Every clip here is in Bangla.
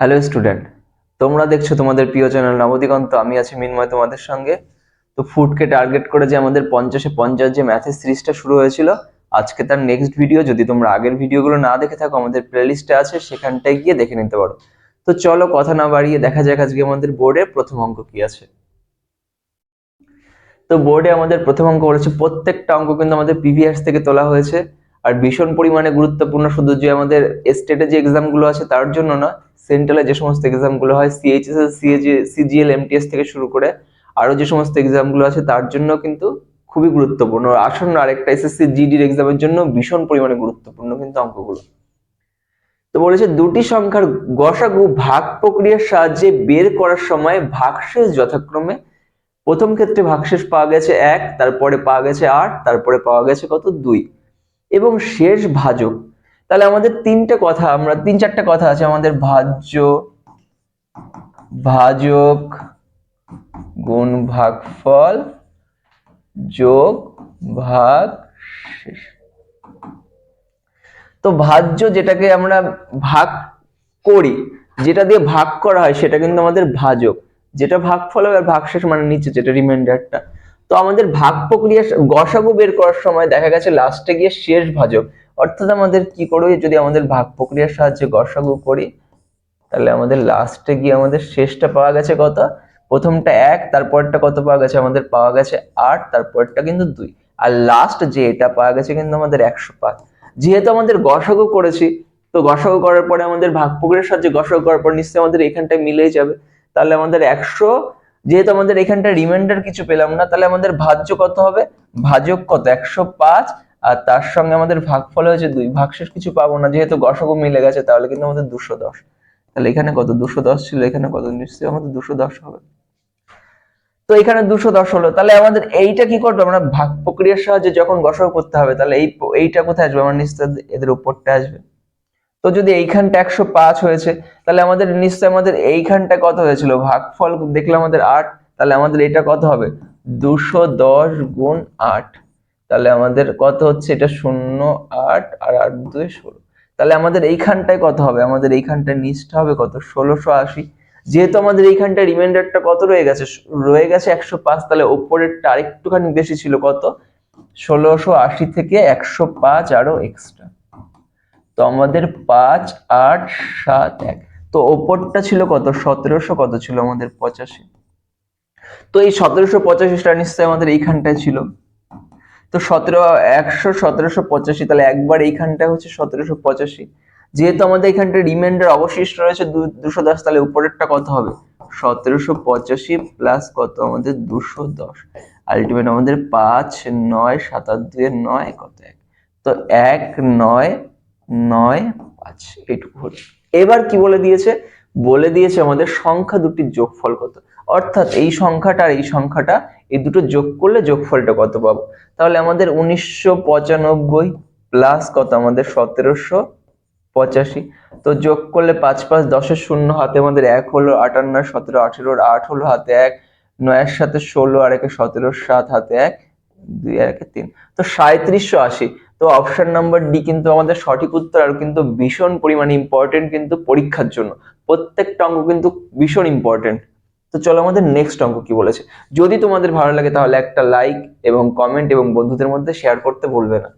হ্যালো স্টুডেন্ট তোমরা দেখছ তোমাদের প্রিয় চ্যানেল নবদিগন্ত। আমি আছি মিনময় তোমাদের সঙ্গে। তো ফুডকে টার্গেট করে যে আমাদের পঞ্চাশে পঞ্চাশ যে ম্যাথের সিরিজটা শুরু হয়েছিল, আজকে তার নেক্সট ভিডিও যদি তোমরা আগের ভিডিওগুলো না দেখে থাকো, আমাদের প্লেলিস্টে আছে, সেখানটায় গিয়ে দেখে নিতে পারো। তো চলো কথা না বাড়িয়ে দেখা যাক আজকে আমাদের বোর্ডে প্রথম অঙ্ক কি আছে। তো বোর্ডে আমাদের প্রথম অঙ্ক বলেছে প্রত্যেকটা অঙ্ক কিন্তু আমাদের পিভিএস থেকে তোলা হয়েছে। আর ভীষণ পরিমাণে গুরুত্বপূর্ণ, শুধু যে আমাদের স্টেটে যে এক্সামগুলো আছে তার জন্য না সেন্ট্রালে যে সমস্ত এক্সামগুলো হয় সিএইচএস সিএজি সিজিএল এমটিএস থেকে শুরু করে আরও যে সমস্ত এক্সামগুলো আছে তার জন্য কিন্তু খুবই গুরুত্বপূর্ণ। আসন্ন আরেকটা এসএসসি জিডির এক্সামের জন্য ভীষণ পরিমাণে গুরুত্বপূর্ণ কিন্তু অঙ্কগুলো। তো বলেছে, দুটি সংখ্যার গসাগু ভাগ প্রক্রিয়ার সাহায্যে বের করার সময় ভাগশেষ যথাক্রমে, প্রথম ক্ষেত্রে ভাগশেষ পাওয়া গেছে এক, তারপরে পাওয়া গেছে আট, তারপরে পাওয়া গেছে কত? দুই। এবং শেষ ভাজক। তাহলে আমাদের তিনটে কথা, আমরা তিন চারটে কথা আছে, আমাদের ভাজ্য, ভাজক গুণ ভাগফল যোগ, ভাগ, শেষ। তো ভাজ্য যেটাকে আমরা ভাগ করি, যেটা দিয়ে ভাগ করা হয়, সেটা কিন্তু আমাদের ভাজক। যেটা ভাগফল হবে আর ভাগশেষ মানে নিচে, যেটা রিমাইন্ডারটা তো আমাদের ভাগ প্রক্রিয়া গসাগু বের করার সময় দেখা গেছে লাস্টে গিয়ে শেষ ভাজক। অর্থাৎ আমাদের কি করবে? যদি আমাদের ভাগ প্রক্রিয়ার সাহায্যে গসাগু করি, তাহলে আমাদের লাস্টে গিয়ে আমাদের শেষটা পাওয়া গেছে কত? প্রথমটা এক, তারপরটা কত পাওয়া গেছে? আমাদের পাওয়া গেছে আট, তারপরটা কিন্তু দুই। আর লাস্ট যে এটা পাওয়া গেছে কিন্তু আমাদের একশো পাঁচ। যেহেতু আমাদের গসাগু করেছি, তো গসাগু করার পরে আমাদের ভাগ প্রক্রিয়ার সাহায্যে গসাগু করার পর নিশ্চয়ই আমাদের এখানটায় মিলেই যাবে। তাহলে আমাদের একশো যেহেতু আমাদের এখানটা রিমাইন্ডার কিছু পেলাম না, তাহলে আমাদের ভাজ্য কত হবে? ভাজক কত? একশো পাঁচ, আর তার সঙ্গে আমাদের ভাগফল হয়েছে দুই। ভাগশেষ কিছু পাবো না, যেহেতু গসাগু মিলে গেছে, তাহলে কিন্তু আমাদের দুশো দশ। তাহলে এখানে কত? দুশো দশ ছিল, এখানে কত? নিশ্চয়ই আমাদের দুশো দশ হবে। তো এখানে দুশো দশ হলো। তাহলে আমাদের এইটা কি করব? আমরা ভাগ প্রক্রিয়ার সাহায্যে যখন গসাগু করতে হবে, তাহলে এই এইটা কোথায় আসবে? আমার নিশ্চয় এদের উপরটা আসবে। তো যদি এইখানটা একশো পাঁচ হয়েছে, তাহলে আমাদের নিশ্চয় আমাদের এইখানটা কত হয়েছিল? ভাগফল দেখলে আমাদের আট, তাহলে আমাদের এটা কত হবে? দুশো দশ গুণ আট। তাহলে আমাদের কত হচ্ছে? এটা শূন্য আট আর আট দুই ষোলো। তাহলে আমাদের এইখানটায় কত হবে? আমাদের এইখানটায় নিচটা হবে কত? ষোলোশো আশি। যেহেতু আমাদের এইখানটা রিমাইন্ডারটা কত রয়ে গেছে? রয়ে গেছে একশো পাঁচ, তাহলে ওপরেরটা আরেকটুখানি বেশি ছিল কত? ষোলোশো আশি থেকে একশো পাঁচ আরও এক্সট্রা তো আমাদের পাঁচ, আট, সাত, এক। তো ওপরটা ছিল কত? সতেরোশো কত ছিল আমাদের পঁচাশি? তো এই সতেরোশো পঁচাশিটা নিশ্চয়ই আমাদের এইখানটায় ছিল। তো সতেরো, একশো, সতেরোশো পঁচাশি, তাহলে একবার এইখানটা হচ্ছে সতেরোশো পঁচাশি। যেহেতু আমাদের এখানটা রিমাইন্ডার অবশিষ্ট রয়েছে দুশো দশ, তাহলে উপরেরটা কত হবে? সতেরোশো পঁচাশি প্লাস কত? আমাদের দুশো দশ। আলটিমেট আমাদের পাঁচ, নয় দুই, নয়, কত? এক। তো এক, নয় নয়, পাঁচ এইটুকু হলো। এবার কি বলে দিয়েছে? বলে দিয়েছে আমাদের সংখ্যা দুটির যোগফল কত? অর্থাৎ এই সংখ্যাটা আর এই সংখ্যাটা, এই দুটো যোগ করলে যোগফলটা কত পাবো? তাহলে আমাদের উনিশশো পঁচানব্বই প্লাস কত? আমাদের সতেরোশো পঁচাশি। তো যোগ করলে পাঁচ পাঁচ, দশের শূন্য হাতে আমাদের এক হলো আটান্ন, সতেরো, আঠেরোর আট হলো হাতে এক, নয়ের সাথে ষোলো আর একে সতেরো সাত, হাতে এক, দুই আর একে তিন। তো সাঁত্রিশশো আশি। তো অপশন নাম্বার ডি কিন্তু আমাদের সঠিক উত্তর আর কিন্তু ভীষণ পরিমাণে ইম্পর্টেন্ট কিন্তু পরীক্ষার জন্য। প্রত্যেকটা অঙ্ক কিন্তু ভীষণ ইম্পর্টেন্ট তো চলো আমাদের নেক্সট অঙ্ক কি বলেছে? যদি তোমাদের ভালো লাগে তাহলে একটা লাইক এবং কমেন্ট এবং বন্ধুদের মধ্যে শেয়ার করতে ভুলবে না।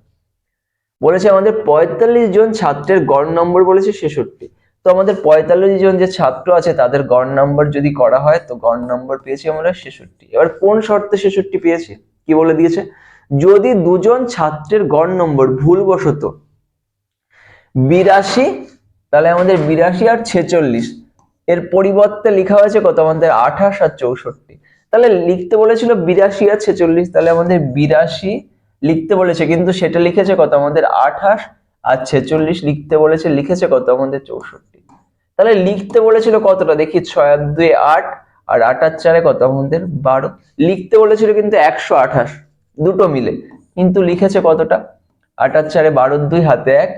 বলেছে আমাদের পঁয়তাল্লিশ জন ছাত্রের গড় নম্বর বলেছে ছেষট্টি। তো আমাদের পঁয়তাল্লিশ জন যে ছাত্র আছে তাদের গড় নম্বর যদি করা হয় তো গড় নম্বর পেয়েছি আমরা ছেষট্টি। এবার কোন শর্তে ছেষট্টি পেয়েছি? কি বলে দিয়েছে? যদি দুজন ছাত্রের গড় নম্বর ভুলবশত বিরাশি, তাহলে আমাদের বিরাশি আর ছেচল্লিশ, এর পরিবর্তে লেখা হয়েছে কত? আমাদের আঠাশ আর চৌষট্টি। তাহলে লিখতে বলেছিল বিরাশি আর ছেচল্লিশ, তাহলে আমাদের বিরাশি লিখতে বলেছে, কিন্তু সেটা লিখেছে কত? আমাদের আঠাশ আর ছেচল্লিশ লিখতে বলেছে, লিখেছে কত? আমাদের চৌষট্টি। তাহলে লিখতে বলেছিল কতটা? দেখি ছয় আর দুই আট, আর আটার চারে কত? আমাদের বারো। লিখতে বলেছিল কিন্তু একশো আঠাশ। দুটো মিলে। কিন্তু লিখেছে কতটা? আটার চারে বারো দুই, হাতে এক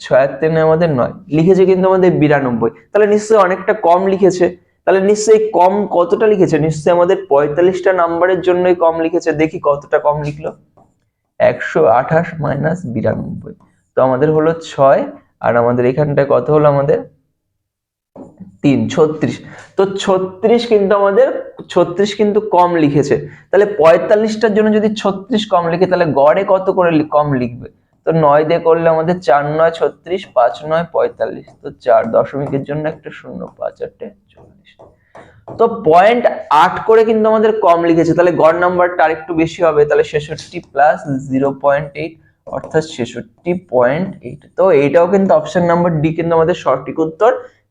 ছয়ের তিনে আমাদের নয়। লিখেছে কিন্তু আমাদের বিরানব্বই। তাহলে নিশ্চয়ই অনেকটা কম লিখেছে। তাহলে নিশ্চয়ই কম কতটা লিখেছে? নিশ্চয়ই আমাদের পঁয়তাল্লিশটা নাম্বারের জন্যই কম লিখেছে। দেখি কতটা কম লিখলো। একশো আঠাশ মাইনাস বিরানব্বই। তো আমাদের হলো ছয়, আর আমাদের এখানটায় কত হলো আমাদের? তিন, ছত্রিশ। তো ছত্রিশ কিন্তু আমাদের, ছত্রিশ কিন্তু কম লিখেছে। তাহলে পঁয়তাল্লিশটার জন্য যদি ছত্রিশ কম লিখে, তাহলে গড়ে কত করে কম লিখবে? তো নয় দিয়ে করলে আমাদের চার নয়, ছত্রিশ, পাঁচ নয়, পঁয়তাল্লিশ। তো চার দশমিকের জন্য একটা শূন্য, পাঁচ, আটে চল্লিশ। তো পয়েন্ট আট করে কিন্তু আমাদের কম লিখেছে। তাহলে গড় নাম্বারটা আরেকটু বেশি হবে, তাহলে ছেষট্টি প্লাস জিরো পয়েন্ট এইট অর্থাৎ ছেষট্টি পয়েন্ট এইট তো এইটাও কিন্তু অপশন নাম্বার ডি কিন্তু আমাদের সঠিক উত্তর।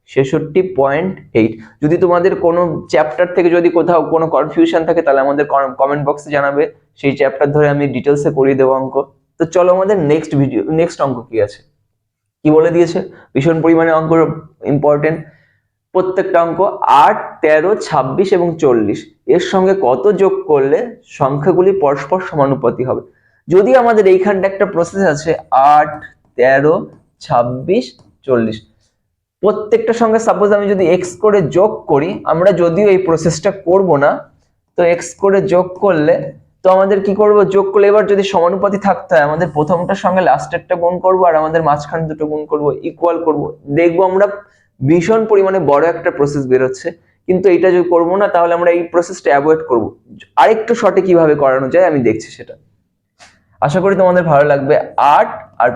ছেষট্টি পয়েন্ট এইট যদি তোমাদের কোনো চ্যাপ্টার থেকে যদি কোথাও কোনো কনফিউশন থাকে, তাহলে আমাদের কমেন্ট বক্সে জানাবে। সেই চ্যাপ্টার ধরে আমি ডিটেলসে করিয়ে দেবো অঙ্ক। তো চলো আমাদের নেক্সট ভিডিও নেক্সট অঙ্ক কি আছে? কি বলে দিয়েছে? ভীষণ পরিমাণে অঙ্ক ইম্পর্টেন্ট প্রত্যেকটা অঙ্ক আট, তেরো, ছাব্বিশ এবং চল্লিশ। এর সঙ্গে কত যোগ করলে সংখ্যাগুলি পরস্পর সমানুপাতি হবে? যদি আমাদের এইখানটা একটা প্রসেস আছে, আট, তেরো, ছাব্বিশ, চল্লিশ। প্রত্যেকটার সঙ্গে সাপোজ আমি যদি এক্স করে যোগ করি, আমরা যদিও এই প্রসেসটা করব না, তো এক্স করে যোগ করলে, তো আমাদের কি করব? যোগ করলে এবার যদি সমানুপাতি থাকতে হয়, আমাদের প্রথমটার সঙ্গে লাস্টেরটা গুণ করব আর আমাদের মাঝখানে দুটো গুণ করব ইকুয়াল করব। দেখব আমরা ভীষণ পরিমাণে বড় একটা প্রসেস বেরোচ্ছে, কিন্তু এটা যদি করব না, তাহলে আমরা এই প্রসেসটা অ্যাভয়েড করব। আরেকটু শর্টে কীভাবে করানো যায়, আমি দেখছি সেটা। আশা করি তোমাদের ভালো লাগবে। আট, আর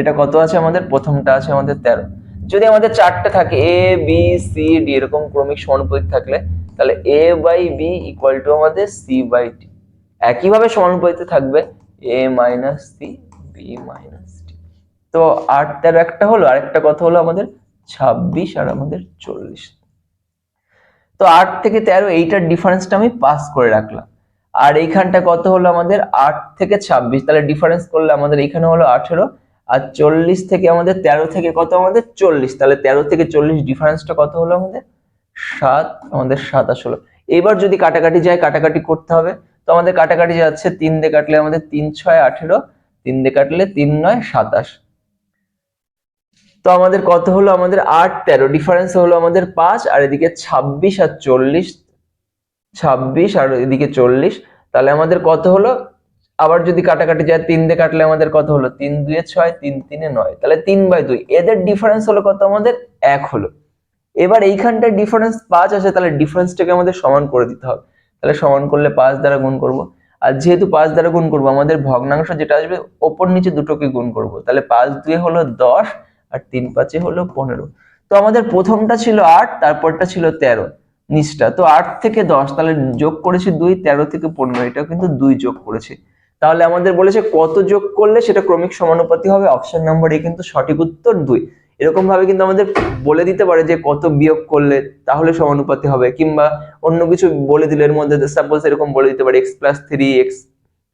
এটা কত আছে আমাদের? প্রথমটা আছে আমাদের তেরো। যদি আমাদের চারটে থাকে এ বি সি ডি এরকম ক্রমিক সমানুপাতিক থাকলে, তাহলে A by B equal to আমাদের সি বাই ডি একইভাবে সমানুপাতিক থাকবে A minus C B minus D তো আট তেরো একটা হলো, আরেকটা কথা হলো আমাদের ছাব্বিশ আর আমাদের চল্লিশ। তো আট থেকে তেরো, এইটার ডিফারেন্সটা আমি পাস করে রাখলাম। আর এইখানটা কত হলো আমাদের? আট থেকে ছাব্বিশ। তাহলে ডিফারেন্স করলে আমাদের এইখানে হলো আঠেরো আর চল্লিশ থেকে আমাদের তেরো থেকে কত আমাদের? চল্লিশ। তাহলে তেরো থেকে চল্লিশ ডিফারেন্সটা কত হলো আমাদের? সাত, আমাদের সাতাশ হলো। এবার যদি কাটাকাটি যায়, কাটাকাটি করতে হবে। তো আমাদের কাটাকাটি যাচ্ছে, তিন দিয়ে কাটলে আমাদের তিন ছয় আঠেরো, তিন দিয়ে কাটলে তিন নয় সাতাশ। তো আমাদের কত হলো? আমাদের আট, তেরো। ডিফারেন্স হলো আমাদের পাঁচ, আর এদিকে ছাব্বিশ আর চল্লিশ, ছাব্বিশ আর এদিকে চল্লিশ। তাহলে আমাদের কত হলো? আবার যদি কাটাকাটি যায়, তিন দিয়ে কাটলে আমাদের কত হলো? তিন দুয়ে ছয়, তিন তিনে নয়। তাহলে তিন বাই দুই। এদের ডিফারেন্স হলো কত? আমাদের এক হলো। এবার এইখানটায় ডিফারেন্স পাঁচ আছে, তাহলে ডিফারেন্সটাকে আমাদের সমান করে দিতে হবে। তাহলে সমান করলে পাঁচ দ্বারা গুণ করব। আর যেহেতু পাঁচ দ্বারা গুণ করব, আমাদের ভগ্নাংশ যেটা আসবে, ওপর নিচে দুটোকে গুণ করব। তাহলে পাঁচ দুয়ে হলো দশ, আর তিন পাঁচে হলো পনেরো। তো আমাদের প্রথমটা ছিল আট, তারপরটা ছিল তেরো নিচটা। তো আট থেকে দশ, তাহলে যোগ করেছি দুই, তেরো থেকে পনেরো, এটাও কিন্তু দুই যোগ করেছি। তাহলে আমাদের বলেছে কত যোগ করলে সেটা ক্রমিক সমানুপাতি হবে? অপশন নাম্বার এ কিন্তু সঠিক উত্তর দুই। এরকম ভাবে কিন্তু আমাদের বলে দিতে পারে যে কত বিয়োগ করলে তাহলে সমানুপাতি হবে, কিংবা অন্য কিছু বলে দিলে এর মধ্যে সাপোজ এরকম বলে দিতে পারে X plus three X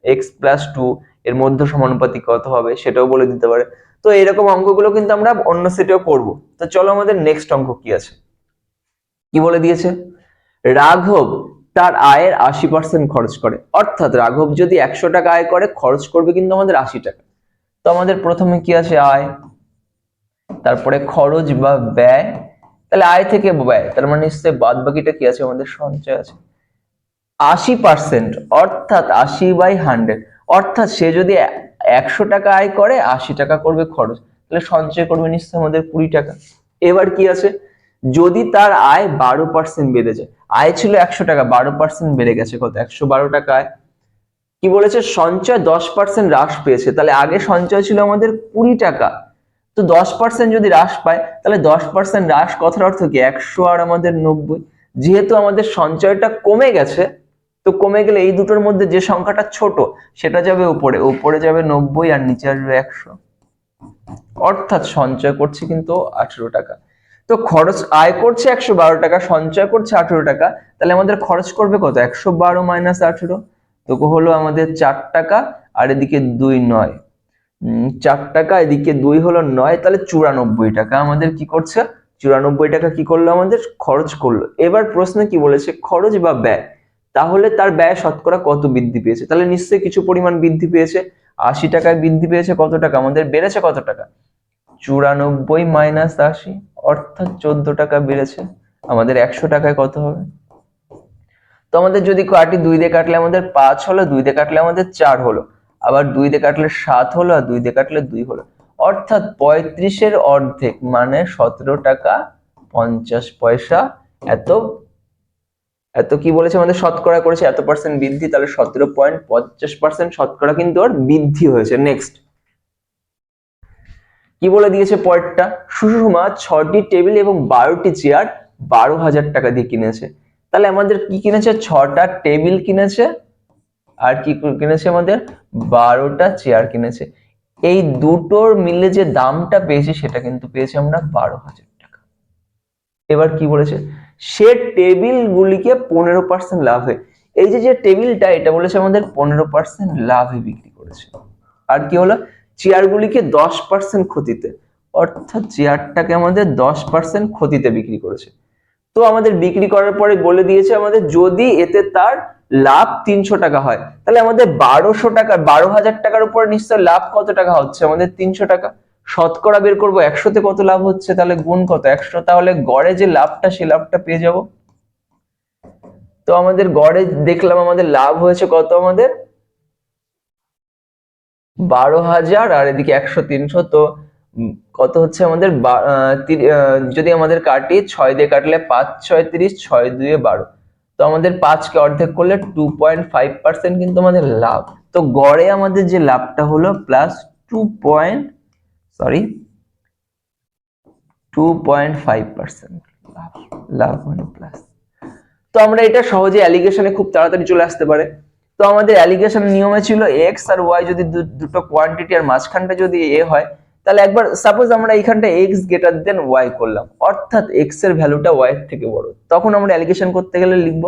X plus two এর মধ্যে সমানুপাতি কত হবে সেটাও বলে দিতে পারে। তো এরকম অঙ্কগুলো কিন্তু আমরা অন্য সেটেও করব। তো চলো আমাদের নেক্সট অঙ্ক কি আছে? কি বলে দিয়েছে? রাঘব তার আয়ের আশি পার্সেন্ট খরচ করে। অর্থাৎ রাঘব যদি একশো টাকা আয় করে, খরচ করবে কিন্তু আমাদের আশি টাকা। তো আমাদের প্রথমে কি আছে আয়? তারপরে খরচ বা ব্যয়। তাহলে আয় থেকে ব্যয়, তার মানে নিশ্চয় বাদ বাকিটা কি আছে? আমাদের সঞ্চয় আছে। আশি পার্সেন্ট অর্থাৎ আশি বাই হান্ড্রেড অর্থাৎ সে যদি একশো টাকা আয় করে, আশি টাকা করবে খরচ। তাহলে সঞ্চয় করবে নিশ্চয় আমাদের কুড়ি টাকা। এবার কি আছে? যদি তার আয় বারো পার্সেন্ট বেড়ে যায় আয় ছিল একশো টাকা, বারো পার্সেন্ট বেড়ে গেছে। কত? একশো বারো টাকা আয় কি বলেছে? সঞ্চয় দশ পার্সেন্ট হ্রাস পেয়েছে। তাহলে আগে সঞ্চয় ছিল আমাদের কুড়ি টাকা। তো দশ পার্সেন্ট যদি হ্রাস পায়, তাহলে দশ পার্সেন্ট হ্রাস কথার অর্থ কি? একশো আর আমাদের নব্বই। যেহেতু আমাদের সঞ্চয়টা কমে গেছে, তো কমে গেলে এই দুটোর মধ্যে যে সংখ্যাটা ছোট, সেটা যাবে উপরে। উপরে যাবে নব্বই আর নিচে আসবে একশো। অর্থাৎ সঞ্চয় করছে কিন্তু আঠেরো টাকা। তো খরচ আয় করছে একশো বারো টাকা, সঞ্চয় করছে আঠেরো টাকা, তাহলে আমাদের খরচ করবে কত? একশো বারো মাইনাস আঠেরো, তো হলো আমাদের চার টাকা, আর এদিকে দুই নয়। চার টাকা, এদিকে দুই হলো নয়, তাহলে চুরানব্বই টাকা আমাদের কি করছে? চুরানব্বই টাকা কি করল আমাদের? খরচ করল। এবার প্রশ্নে কি বলেছে? খরচ বা ব্যয়? তাহলে তার ব্যয় শতকরা কত বৃদ্ধি পেয়েছে? তাহলে নিশ্চয়ই কিছু পরিমাণ বৃদ্ধি পেয়েছে। আশি টাকায় বৃদ্ধি পেয়েছে কত টাকা? আমাদের বেড়েছে কত টাকা? চুরানব্বই মাইনাস আশি, অর্থাৎ চোদ্দ টাকা বেড়েছে। আমাদের একশো টাকায় কত হবে? তো আমাদের যদি কাটি দুই দিয়ে কাটলে আমাদের পাঁচ হলো, দুই দিয়ে কাটলে আমাদের চার হলো, আবার দুই দিয়ে কাটলে সাত হলো আর দুই দিয়ে কাটলে দুই হলো। অর্থাৎ পঁয়ত্রিশের অর্ধেক মানে সতেরো টাকা পঞ্চাশ পয়সা। এত এত কি বলেছে আমাদের? শতকরা করেছে, এত পার্সেন্ট বৃদ্ধি, তাহলে সতেরো পয়েন্ট পঞ্চাশ পার্সেন্ট শতকরা কিন্তু ওর বৃদ্ধি হয়েছে। নেক্সট কি বলে দিয়েছে পয়েন্টটা সুষমা ছটি টেবিল এবং বারোটি চেয়ার বারো হাজার টাকা দিয়ে কিনেছে। তাহলে আমাদের কি কিনেছে? ছটা টেবিল কিনেছে। আর কি কিনেছে আমাদের? বারোটা চেয়ার কিনেছে। এই দুটোর মিলে যে দামটা পেয়েছি, সেটা কিন্তু পেয়েছি আমরা বারো হাজার টাকা। এবার কি বলেছে? সে টেবিল গুলিকে পনেরো পার্সেন্ট লাভে এই যে যে টেবিলটা, এটা বলেছে আমাদের পনেরো পার্সেন্ট লাভে বিক্রি করেছে। আর কি হলো? চেয়ারগুলিকে দশ পার্সেন্ট ক্ষতিতে, অর্থাৎ চেয়ারটাকে আমাদের দশ পার্সেন্ট ক্ষতিতে বিক্রি করেছে। তো আমাদের বিক্রি করার পরে বলে দিয়েছে আমাদের, যদি এতে তার লাভ তিনশো টাকা হয়, তাহলে আমাদের বারোশো টাকা, বারো হাজার টাকার উপর নিশ্চয় লাভ কত টাকা হচ্ছে? আমাদের তিনশো টাকা। শতকরা বের করব, একশোতে কত লাভ হচ্ছে? তাহলে গুণ কত? একশো, তাহলে গড়ে যে লাভটা সেই লাভটা পেয়ে যাব। তো আমাদের গড়ে দেখলাম আমাদের লাভ হয়েছে কত আমাদের? বারো হাজার আর এদিকে একশো তিনশো, তো কত হচ্ছে আমাদের? যদি আমাদের কাটি ছয় দিয়ে কাটলে পাঁচ, ছয় তিরিশ, ছয় দুয়ে বারো। তো আমাদের পাঁচকে অর্ধেক করলে টু পয়েন্ট ফাইভ পার্সেন্ট কিন্তু আমাদের লাভ। তো গড়ে আমাদের যে লাভটা হলো plus two point sorry two point five percent লাভ লাভ মানে প্লাস তো আমরা এটা সহজে অ্যালিগেশনে খুব তাড়াতাড়ি চলে আসতে পারে। তো আমাদের অ্যালিগেশন নিয়মে ছিল এক্স আর ওয়াই যদি দুটো কোয়ান্টিটি আর মাঝখানটা যদি এ হয়, তাহলে একবার সাপোজ আমরা এইখানটা এক্স গ্রেটার দেন ওয়াই করলাম, অর্থাৎ এক্সের ভ্যালুটা ওয়াই এর থেকে বড়। তখন আমরা অ্যালিগেশন করতে গেলে লিখব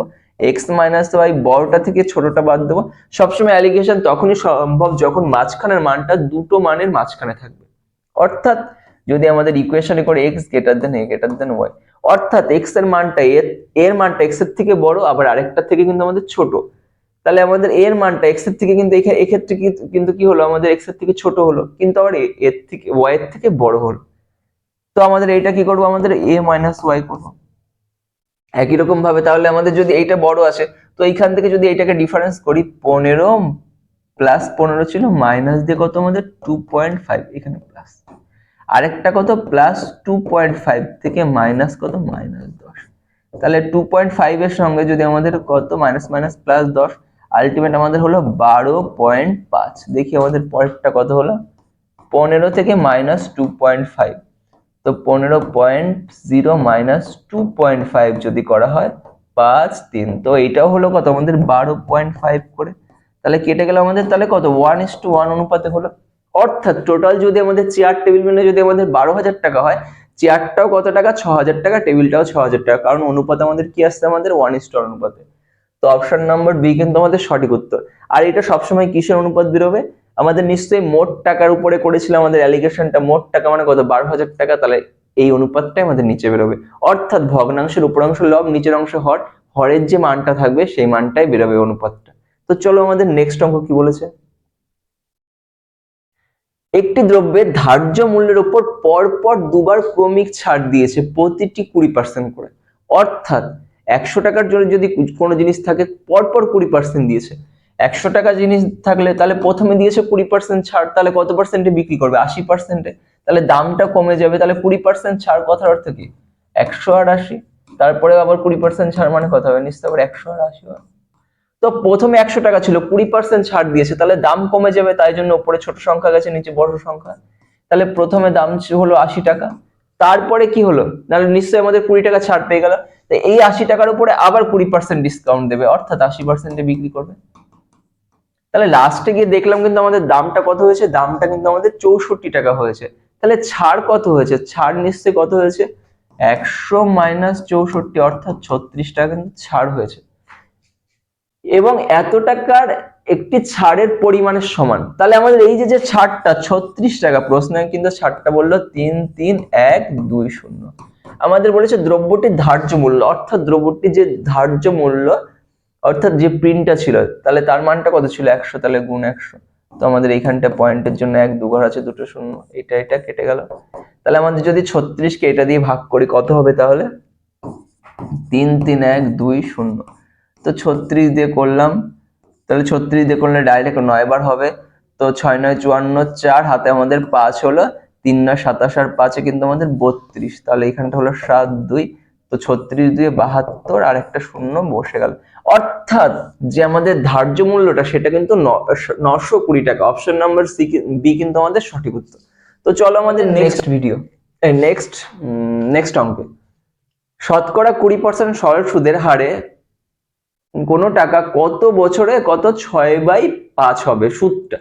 এক্স মাইনাস ওয়াই বড়টা থেকে ছোটটা বাদ দেবো। সবসময় অ্যালিগেশন তখনই সম্ভব যখন মাঝখানের মানটা দুটো মানের মাঝখানে থাকবে। অর্থাৎ যদি আমাদের ইকুয়েশনে করে X greater than A greater than Y অর্থাৎ এক্সের মানটা এর এর মানটা এক্সের থেকে বড়, আবার আরেকটা থেকে কিন্তু আমাদের ছোট। তাহলে আমাদের এর মানটা এক্সের থেকে কিন্তু এখা- এক্ষেত্রে কিন্তু কি হলো? আমাদের এক্সের থেকে ছোট হলো। কিন্তু আবার এর থেকে ওয়াই এর থেকে বড় হলো। তো আমাদের এইটা কি করব? আমাদের এ মাইনাস ওয়াই করব। একই রকম ভাবে তাহলে আমাদের যদি এইটা বড় আসে, তো এইখান থেকে যদি এইটাকে ডিফারেন্স করি, পনেরো প্লাস পনেরো ছিল মাইনাস দিয়ে কত আমাদের? টু পয়েন্ট ফাইভ এখানে প্লাস আরেকটা কত? প্লাস টু পয়েন্ট ফাইভ থেকে মাইনাস কত? মাইনাস দশ। তাহলে টু পয়েন্ট ফাইভ এর সঙ্গে যদি আমাদের কত? মাইনাস মাইনাস প্লাস দশ আলটিমেট আমাদের হলো বারো পয়েন্ট পাঁচ। দেখি আমাদের পরেরটা কত হলো? পনেরো থেকে মাইনাস টু পয়েন্ট ফাইভ তো পনেরো point zero minus two point five যদি করা হয়, পাঁচ, তিন। তো এইটাও হলো কত? আমাদের বারো পয়েন্ট ফাইভ করে। তাহলে কেটে গেল আমাদের, তাহলে কত? ওয়ান ইস টু ওয়ান অনুপাতে হলো। অর্থাৎ টোটাল যদি আমাদের চেয়ার টেবিল মিলে যদি আমাদের বারো হাজার টাকা হয় চেয়ারটাও কত টাকা? ছ হাজার টাকা টেবিলটাও ছ হাজার টাকা। কারণ অনুপাতে আমাদের কি আসছে? আমাদের ওয়ান ইস টু অনুপাতে। তো অপশন নাম্বার বি কিন্তু আমাদের সঠিক উত্তর। আর এটা সবসময় কিসের অনুপাত বেরোবে? আমাদের নিশ্চয়ই মোট টাকার উপরে করেছিল আমাদের অ্যালিগেশনটা মোট টাকা মানে কত? বারো হাজার টাকা। তাহলে এই অনুপাতটাই আমাদের নিচে বেরোবে। অর্থাৎ ভগ্নাংশের উপরাংশ লব, নিচের অংশ হর, হরের যে মানটা থাকবে সেই মানটাই বেরোবে অনুপাতটা। তো চলো আমাদের নেক্সট অঙ্ক কি বলেছে? একটি দ্রব্যের ধার্য মূল্যের উপর পরপর দুবার ক্রমিক ছাড় দিয়েছে প্রতিটি কুড়ি পার্সেন্ট করে। অর্থাৎ একশো টাকার জন্য যদি কোনো জিনিস থাকে, পরপর কুড়ি পার্সেন্ট দিয়েছে। একশো টাকা জিনিস থাকলে তাহলে প্রথমে দিয়েছে কুড়ি পার্সেন্ট ছাড়, তাহলে কত পার্সেন্টে বিক্রি করবে? আশি পার্সেন্টে তাহলে দামটা কমে যাবে। তাহলে কুড়ি পার্সেন্ট ছাড় কথার অর্থ কি? একশো আর আশি। তারপরে আবার কুড়ি পার্সেন্ট ছাড় মানে কথা হবে। নিশ্চয় আবার একশো আর আশি তো প্রথমে একশো টাকা ছিল, কুড়ি পার্সেন্ট ছাড় দিয়েছে। তাহলে দাম কমে যাবে, তাই জন্য উপরে ছোট সংখ্যা গেছে, নিচে বড় সংখ্যা। তাহলে প্রথমে দাম হলো আশি টাকা। তারপরে কি হলো? তাহলে নিশ্চয়ই আমাদের কুড়ি টাকা ছাড় পেয়ে গেল। তো এই আশি টাকার উপরে আবার কুড়ি পার্সেন্ট ডিসকাউন্ট দেবে, অর্থাৎ আশি পার্সেন্টে বিক্রি করবে। তাহলে লাস্টে গিয়ে দেখলাম কিন্তু আমাদের দামটা কত হয়েছে? দামটা কিন্তু আমাদের চৌষট্টি টাকা হয়েছে। তাহলে ছাড় কত হয়েছে? ছাড় নিশ্চয়ই কত হয়েছে? একশো মাইনাস চৌষট্টি, অর্থাৎ ছত্রিশ টাকা কিন্তু ছাড় হয়েছে। এবং এত টাকার একটি ছাড়ের পরিমাণের সমান। তাহলে আমাদের এই যে যে ছাড়টা, ছত্রিশ টাকা প্রশ্নে, কিন্তু ছাড়টা বলল তিন তিন, এক, দুই, শূন্য। আমাদের বলেছে দ্রব্যটির ধার্য মূল্য, অর্থাৎ দ্রব্যটির যে ধার্য মূল্য, অর্থাৎ যে প্রিন্টটা ছিল, তাহলে তার মানটা কত ছিল? একশো, তাহলে গুণ একশো। তো আমাদের এইখানটা পয়েন্টের জন্য এক দুঘর আছে, দুটো শূন্য, এটা এটা কেটে গেল। তাহলে আমাদের যদি ছত্রিশকে এটা দিয়ে ভাগ করি, কত হবে তাহলে? তিন তিন, এক, দুই, শূন্য। তো ছত্রিশ দিয়ে করলাম তাহলে ছত্রিশ দিয়ে করলে ডাইরেক্ট নয় বার হবে। তো ছয় নয় চুয়ান্ন চার হাতে আমাদের পাঁচ হলো তিন নয় সাতাশ আর পাঁচে কিন্তু আমাদের বত্রিশ। তাহলে এখানটা হলো সাত দুই তো ছত্রিশ দুই বাহাত্তর আর একটা শূন্য বসে গেল। অর্থাৎ যে আমাদের ধার্য মূল্যটা সেটা কিন্তু নশো কুড়ি টাকা। অপশন নাম্বার সি বি কিন্তু আমাদের সঠিক উত্তর। তো চলো আমাদের নেক্সট ভিডিও নেক্সট নেক্সট অঙ্কে। শতকরা কুড়ি পার্সেন্ট সরল সুদের হারে কোনো টাকা কত বছরে কত ছয় বাই পাঁচ হবে সুদটা।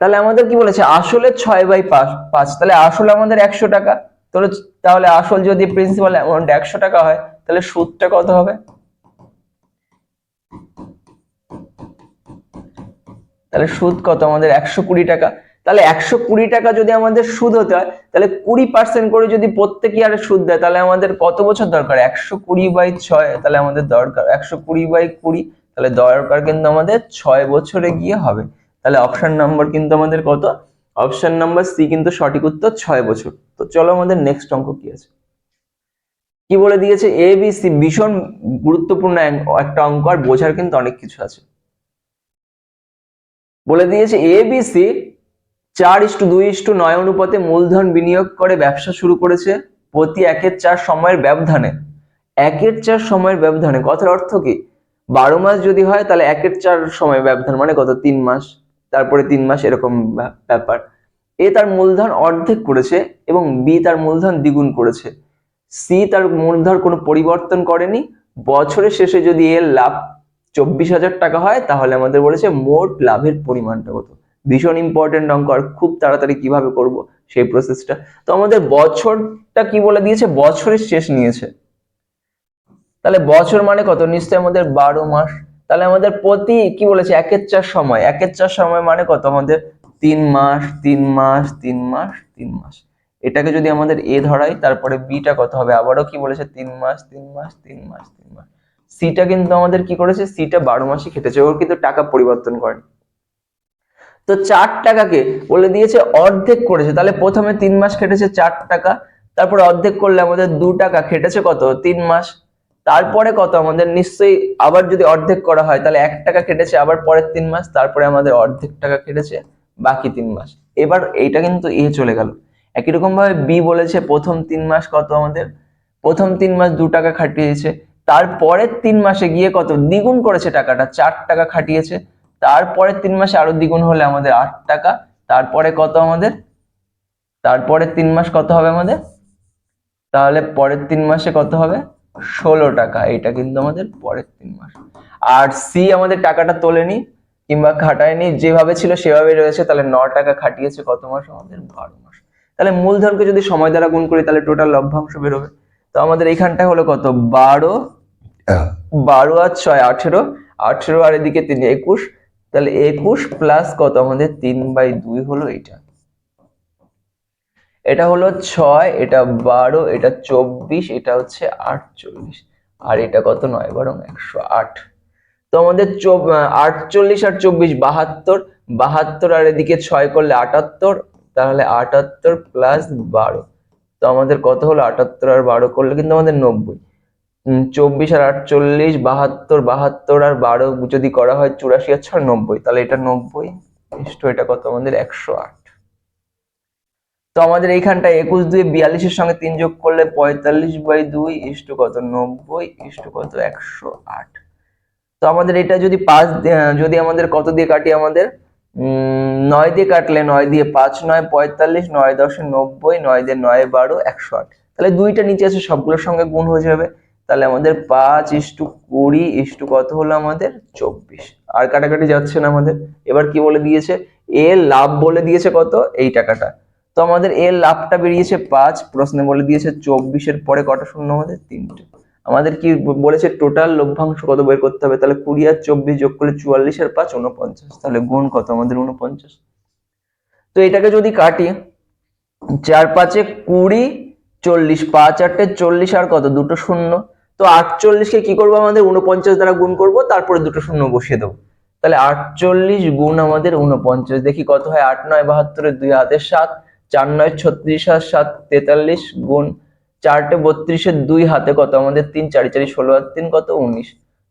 তাহলে আমাদের কি বলেছে? আসলে ছয় বাই পাঁচ তাহলে আসলে আমাদের একশো টাকা। তাহলে তাহলে আসল যদি প্রিন্সিপাল অ্যামাউন্ট একশো টাকা হয়, তাহলে সুদটা কত হবে? তাহলে সুদ কত? আমাদের একশো কুড়ি টাকা। তাহলে একশো কুড়ি টাকা যদি আমাদের সুদ হতে হয়, তাহলে কুড়ি পার্সেন্ট করে যদি প্রত্যেক ইয়ারে সুদ দেয়, তাহলে আমাদের কত বছর দরকার? একশো কুড়ি বাই ছয়, তাহলে আমাদের দরকার। একশো কুড়ি বাই কুড়ি, তাহলে দরকার কিন্তু আমাদের ছয় বছরে গিয়ে হবে। তাহলে অপশন নাম্বার কিন্তু আমাদের কত? অপশন নাম্বার সি কিন্তু সঠিক উত্তর ছয় বছর। তো চলো আমাদের নেক্সট অঙ্ক কি আছে? কি বলে দিয়েছে? এ বি সি ভীষণ গুরুত্বপূর্ণ একটা অঙ্ক, আর বোঝার কিন্তু অনেক কিছু আছে। বলে দিয়েছে এ বি সি চার ইস্টু দুই ইস্টু নয় অনুপাতে মূলধন বিনিয়োগ করে ব্যবসা শুরু করেছে প্রতি একের চার সময়ের ব্যবধানে। একের চার সময়ের ব্যবধানে, কথার অর্থ কি? বারো মাস যদি হয়, তাহলে একের চার সময় ব্যবধান মানে কত? তিন মাস। তারপরে তিন মাস এরকম ব্যা- ব্যাপার। এ তার মূলধন অর্ধেক করেছে এবং বি তার মূলধন দ্বিগুণ করেছে। সি তার মূলধন কোনো পরিবর্তন করেনি। বছরের শেষে যদি এর লাভ চব্বিশ হাজার টাকা হয়, তাহলে আমাদের বলেছে মোট লাভের পরিমাণটা কত? ভীষণ ইম্পর্টেন্ট অঙ্ক আর খুব তাড়াতাড়ি কীভাবে করব সেই প্রসেসটা তো আমাদের বছরটা কি বলে দিয়েছে? বছরের শেষ নিয়েছে। তাহলে বছর মানে কত? নিশ্চয়ই আমাদের বারো মাস। তাহলে আমাদের প্রতি কি বলেছে? একের চার সময়। একের চার সময় মানে কত? আমাদের তিন মাস তিন মাস তিন মাস তিন মাস। এটাকে যদি আমাদের এ ধরাই, তারপরে বিটা কত হবে? আবারও কি বলেছে? তিন মাস তিন মাস তিন মাস তিন মাস। সিটা কিন্তু আমাদের কি করেছে? সিটা বারো মাসই খেটেছে। ওর কিন্তু টাকা পরিবর্তন করেনি। তো চার টাকাকে বলে দিয়েছে, অর্ধেক করেছে। তাহলে প্রথমে তিন মাস খেটেছে চার টাকা, তারপরে অর্ধেক করলে আমাদের দু টাকা খেটেছে কত? তিন মাস। তারপরে কত? আমাদের নিশ্চয়ই আবার যদি অর্ধেক করা হয়, তাহলে এক টাকা কেটেছে, আবার পরের তিন মাস, তারপরে আমাদের অর্ধেক টাকা কেটেছে, বাকি তিন মাস। এবার এইটা কিন্তু এ চলে গেল। একই রকম ভাবে বি বলেছে, প্রথম তিন মাস কত আমাদের? প্রথম তিন মাস দু টাকা খাটিয়েছে, তারপরের তিন মাসে গিয়ে কত? দ্বিগুণ করেছে টাকাটা, চার টাকা খাটিয়েছে। তারপরের তিন মাসে আরও দ্বিগুণ হলে আমাদের আট টাকা। তারপরে কত আমাদের? তারপরের তিন মাস কত হবে আমাদের? তাহলে পরের তিন মাসে কত হবে? ষোলো টাকা। এটা কিন্তু আমাদের পরের তিন মাস। আর সি আমাদের টাকাটা তোলেনি কিংবা খাটায়নি যেভাবে ছিল সেভাবে রয়েছে। তাহলে ন টাকা খাটিয়েছে কত মাস? আমাদের বারো মাস। তাহলে মূলধনকে যদি সময় দ্বারা গুণ করি তাহলে টোটাল লভ্যাংশ বেরোবে। তো আমাদের এইখানটা হলো কত? বারো বারো আর ছয় আঠেরো। আঠেরো আর এদিকে তিন একুশ। তাহলে একুশ প্লাস কত? আমাদের তিন বাই দুই হলো এটা এটা হলো ছয়, এটা বারো, এটা চব্বিশ, এটা হচ্ছে আটচল্লিশ। আর এটা কত? নয়, বরং একশো আট। তো আমাদের আটচল্লিশ আর চব্বিশ বাহাত্তর বাহাত্তর আর এদিকে ছয় করলে আটাত্তর, তাহলে আটাত্তর প্লাস বারো। তো আমাদের কত হলো? আটাত্তর আর বারো করলে কিন্তু আমাদের নব্বই। চব্বিশ আর আটচল্লিশ, বাহাত্তর বাহাত্তর আর বারো যদি করা হয় চুরাশি আর ছয়, নব্বই। তাহলে এটা নব্বই এটা কত? আমাদের একশো আট। তো আমাদের এইখানটা একুশ দুই বিয়াল্লিশের সঙ্গে তিন যোগ করলে পঁয়তাল্লিশ বাই দুই ইষ্ট কত? নব্বই ইষ্ট কত? একশো আট। তো আমাদের এটা যদি পাঁচ যদি আমাদের কত দিয়ে কাটি আমাদের? নয় দিয়ে কাটলে নয় দিয়ে পাঁচ, নয় পঁয়তাল্লিশ, নয় দশে নব্বই, নয় দিয়ে নয় বারো, একশো আট। তাহলে দুইটা নিচে আছে, সবগুলোর সঙ্গে গুণ হয়ে যাবে। তাহলে আমাদের পাঁচ ইস্টু কুড়ি ইস্টু কত হলো আমাদের? চব্বিশ। আর কাটাকাটি যাচ্ছে না আমাদের। এবার কি বলে দিয়েছে? এ লাভ বলে দিয়েছে কত? এই টাকাটা। তো আমাদের এ লাভটা বেরিয়েছে পাঁচ। প্রশ্নে বলে দিয়েছে চব্বিশের পরে কটা শূন্য আমাদের? তিনটে। আমাদের কি বলেছে টোটাল লভ্যাংশ কত বের করতে হবে? তাহলে কুড়ি আর চব্বিশ যোগ করলে চুয়াল্লিশ আর পাঁচ উনপঞ্চাশ তাহলে গুণ কত আমাদের? উনপঞ্চাশ তো এটাকে যদি কাটি, চার পাঁচে কুড়ি, চল্লিশ। পাঁচ আটটে চল্লিশ আর কত? দুটো শূন্য। তো আটচল্লিশকে কি করব আমাদের? উনপঞ্চাশ দ্বারা গুণ করব, তারপরে দুটো শূন্য বসিয়ে দেবো। তাহলে আটচল্লিশ গুণ আমাদের উনপঞ্চাশ দেখি কত হয়? আট নয় বাহাত্তরের দুই হাতের সাত, চার নয় ছত্রিশ আর সাত তেতাল্লিশ গুণ চারটে বত্রিশের দুই হাতে কত? আমাদের তিন, চারি চারি, ষোলো আর তিন কত? উনিশ।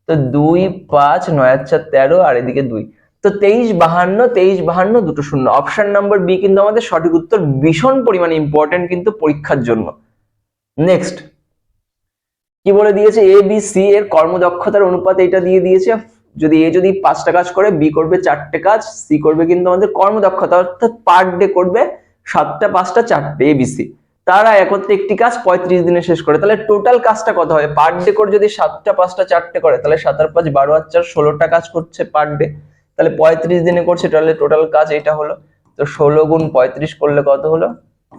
তো দুই, পাঁচ, নয় আর চার, তেরো আর এদিকে দুই। তো তেইশ, বাহান্ন তেইশ, বাহান্ন, দুটো শূন্য। অপশন নাম্বার বি কিন্তু আমাদের সঠিক উত্তর ভীষণ পরিমাণে ইম্পর্টেন্ট কিন্তু পরীক্ষার জন্য। নেক্সট কি বলে দিয়েছে? এ বি সি এর কর্মদক্ষতার অনুপাত এটা দিয়ে দিয়েছে। যদি এ যদি পাঁচটা কাজ করে বি করবে চারটে কাজ সি করবে কিন্তু আমাদের কর্মদক্ষতা, অর্থাৎ পার ডে করবে সাতটা, পাঁচটা, চারটে এবিসি তারা একত্রে একটি কাজ পঁয়ত্রিশ দিনে শেষ করে। তাহলে টোটাল কাজটা কত হবে? পার ডে করে যদি সাতটা, পাঁচটা, চারটে করে, তাহলে সাত আর পাঁচ, বারো আর চার, ষোলোটা কাজ করছে পার ডে। তাহলে পঁয়ত্রিশ দিনে করছে, তাহলে টোটাল কাজ এটা হলো। তো ষোলো গুণ পঁয়ত্রিশ করলে কত হলো?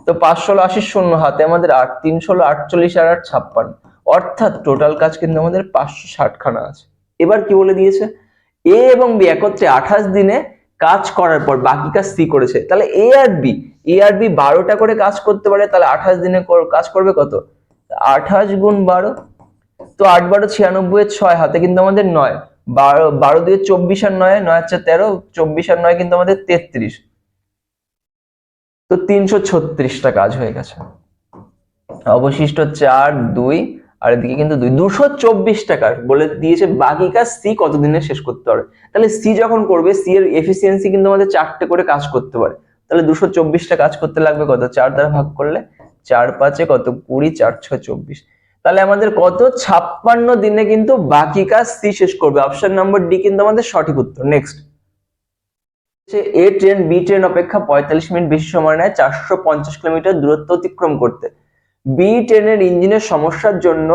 তো পাঁচ ষোলো আশি শূন্য হাতে আমাদের আট তিন ষোলো আটচল্লিশ আর আট, ছাপ্পান্ন। অর্থাৎ টোটাল কাজ কিন্তু আমাদের পাঁচশো ষাটখানা আছে। এবার কি বলে দিয়েছে? এ এবং বি একত্রে আঠাশ দিনে কাজ করার পর বাকি কাজ সি করেছে। তাহলে এ আর বি, এ আর বি বারোটা করে কাজ করতে পারে, তাহলে আঠাশ দিনে কাজ করবে কত? আঠাশ গুণ বারো, তো আট বারো ছিয়ানব্বই ছয়, হাতে কিন্তু আমাদের নয়। বারো বারো দিয়ে চব্বিশ আর নয় নয় হচ্ছে তেরো, চব্বিশ আর নয় কিন্তু আমাদের তেত্রিশ। তো তিনশো ছত্রিশটা কাজ হয়ে গেছে। অবশিষ্ট চার, দুই আর এদিকে কিন্তু দুই দুশো চব্বিশ টাকার বলে দিয়েছে বাকি কাজ সি কতদিনে শেষ করতে পারবে তাহলে সি যখন করবে সি এর এফিসিয়েন্সি কিন্তু আমাদের চারটে করে কাজ করতে পারে। তাহলে দুশো চব্বিশটা কাজ করতে লাগবে কত? চার দ্বারা ভাগ করলে চার পাঁচে কত? কুড়ি, চার, ছয়, চব্বিশ। তাহলে আমাদের কত? ছাপ্পান্ন দিনে কিন্তু বাকি কাজ সি শেষ করবে। অপশন নাম্বার ডি কিন্তু আমাদের সঠিক উত্তর। Next A train B train অপেক্ষা পঁয়তাল্লিশ মিনিট বেশি সময় নেয়, চারশো পঞ্চাশ কিলোমিটার দূরত্ব অতিক্রম করতে। বি ট্রেনের ইঞ্জিনের সমস্যার জন্য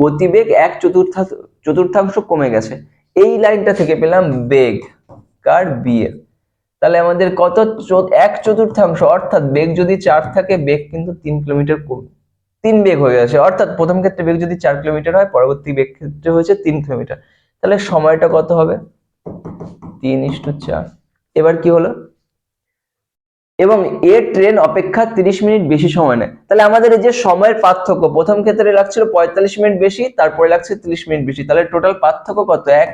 গতিবেগ এক চতুর্থাংশ চতুর্থাংশ কমে গেছে। এই লাইনটা থেকে পেলাম বেগ, কার বি এর? তাহলে আমাদের কত এক চতুর্থাংশ, অর্থাৎ বেগ যদি চার থাকে, বেগ কিন্তু তিন কিলোমিটার কম, তিন বেগ হয়ে গেছে। অর্থাৎ প্রথম ক্ষেত্রে বেগ যদি চার কিলোমিটার হয়, পরবর্তী বেগ ক্ষেত্রে হয়েছে তিন কিলোমিটার। তাহলে সময়টা কত হবে? তিন ইস্টু চার। এবার কি হলো? এবং এ ট্রেন অপেক্ষা 30 মিনিট বেশি সময় নেয়। তাহলে আমাদের এই যে সময়ের পার্থক্য, প্রথম ক্ষেত্রে লাগছিল পঁয়তাল্লিশ মিনিট বেশি, তারপরে লাগছে 30 মিনিট বেশি। তাহলে টোটাল পার্থক্য কত? এক।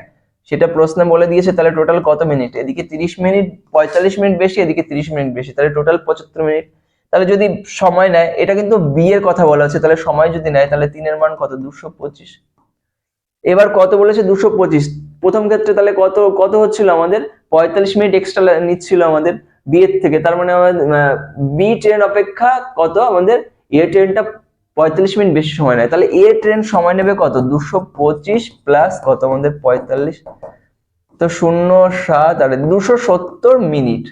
সেটা প্রশ্নে বলে দিয়েছে, তাহলে টোটাল কত মিনিট? এদিকে 30 মিনিট, পঁয়তাল্লিশ মিনিট বেশি, এদিকে 30 মিনিট বেশি। তাহলে টোটাল পঁচাত্তর মিনিট। তাহলে যদি সময় নেয়, এটা কিন্তু বি এর কথা বলা হচ্ছে, তাহলে সময় যদি নেয়, তাহলে তিনের মান কত? দুশো পঁচিশ। এবার কত বলেছে? দুশো পঁচিশ। প্রথম ক্ষেত্রে তাহলে কত কত হচ্ছিল আমাদের? পঁয়তাল্লিশ মিনিট এক্সট্রা নিচ্ছিল আমাদের। বি এর থেকে। তার মানে আমাদের বি ট্রেন অপেক্ষা কত? আমাদের এ ট্রেনটা পঁয়তাল্লিশ মিনিট বেশি সময় নেয়। তাহলে এ ট্রেন সময় নেবে কত? দুশো পঁচিশ প্লাস কত? আমাদের পঁয়তাল্লিশ। তো শূন্য সাত, আর দুশো সত্তর মিনিট।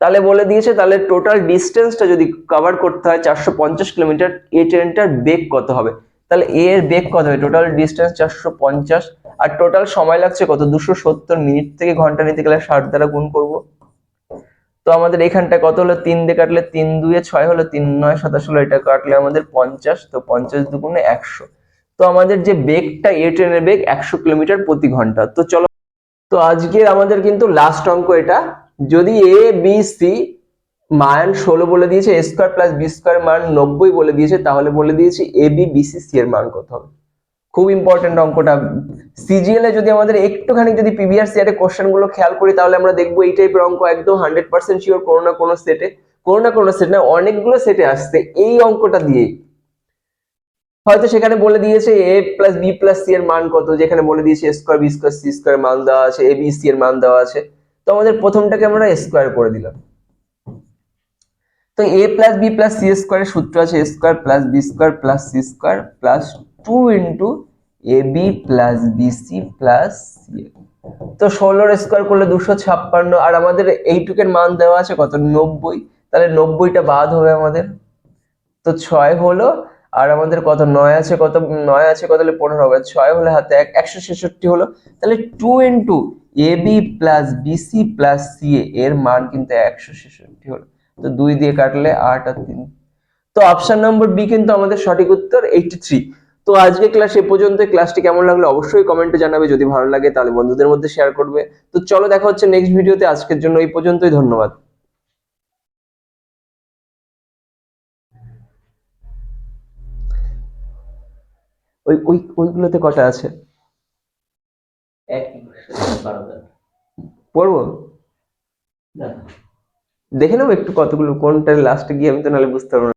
তাহলে বলে দিয়েছে, তাহলে টোটাল ডিস্টেন্সটা যদি কভার করতে হয়, চারশো পঞ্চাশ কিলোমিটার এ ট্রেনটার বেগ কত হবে? তাহলে এ এর বেগ কত হবে? টোটাল ডিস্টেন্স চারশো পঞ্চাশ। আর টোটাল সময় লাগছে কত? দুশো সত্তর মিনিট থেকে ঘণ্টা নিতে গেলে ষাট দ্বারা গুণ করব। তো আমাদের এখানটা কত হলো? তিন দিয়ে কাটলে তিন দুয়ে ছয় হলো, তিন নয় সাতাশ হলো, এটা কাটলে আমাদের পঞ্চাশ, তো পঞ্চাশ দুগুণে একশো। তো আমাদের যে বেগটা, এ ট্রেনের বেগ একশো কিলোমিটার প্রতি ঘণ্টা। তো চলো, তো আজকে আমাদের কিন্তু লাস্ট অঙ্ক এটা। যদি এ বি সি মান ষোলো বলে দিয়েছে স্কোয়ার প্লাস বি স্কোয়ার মান নব্বই বলে দিয়েছে, তাহলে বলে দিয়েছি এ বি বিসি সি এর মান কত হবে? খুব ইম্পর্টেন্ট অঙ্কটা। সিজিএল এ যদি আমাদের একটুখানি যদি পিভিআর সিআর কোশ্চেনগুলো খেয়াল করি, তাহলে আমরা দেখব এই টাইপের অঙ্ক একদম হান্ড্রেড পার্সেন্ট শিওর কোনো না কোনো সেটে কোনো না কোনো সেট না, অনেকগুলো সেটে আসছে এই অঙ্কটা দিয়েই। হয়তো সেখানে বলে দিয়েছে A plus B plus C এর মান কত, যেখানে বলে দিয়েছে square B square C square মান দেওয়া আছে এ বি সি এর মান দেওয়া আছে। তো আমাদের প্রথমটাকে আমরা স্কোয়ার করে দিলাম। তো A plus B plus C স্কোয়ারের সূত্র আছে square plus B square plus C square plus two into A B plus B C plus C তো ষোলোর স্কোয়ার করলে দুশো ছাপ্পান্ন, আর আমাদের এইটুকের মান দেওয়া আছে কত? নব্বই। তাহলে নব্বইটা বাদ হবে আমাদের। তো ছয় হলো, আর আমাদের কত? নয় আছে কত? নয় আছে কত? হলে পনেরো হবে। ছয় হলে হাতে এক একশো ছেষট্টি হলো। তাহলে two into A B plus BC plus C এর মান কিন্তু একশো ছেষট্টি হলো। তো দুই দিয়ে কাটলে আট আর তিন। তো অপশন নম্বর বি কিন্তু আমাদের সঠিক উত্তর এইটি থ্রি তো আজকে ক্লাস এ পর্যন্ত ক্লাসটি কেমন লাগল অবশ্যই কমেন্টে জানাবে। যদি ভালো লাগে তাহলে বন্ধুদের মধ্যে শেয়ার করবে। তো চলো দেখা হচ্ছে নেক্সট ভিডিওতে আজকের জন্য এই পর্যন্তই। ধন্যবাদ। ওই ওই ওইগুলোতে কটা আছে? পড়ব? দেখে নেব একটু কতগুলো কোনটার লাস্টে গিয়ে আমি তো নাহলে বুঝতে পারব না।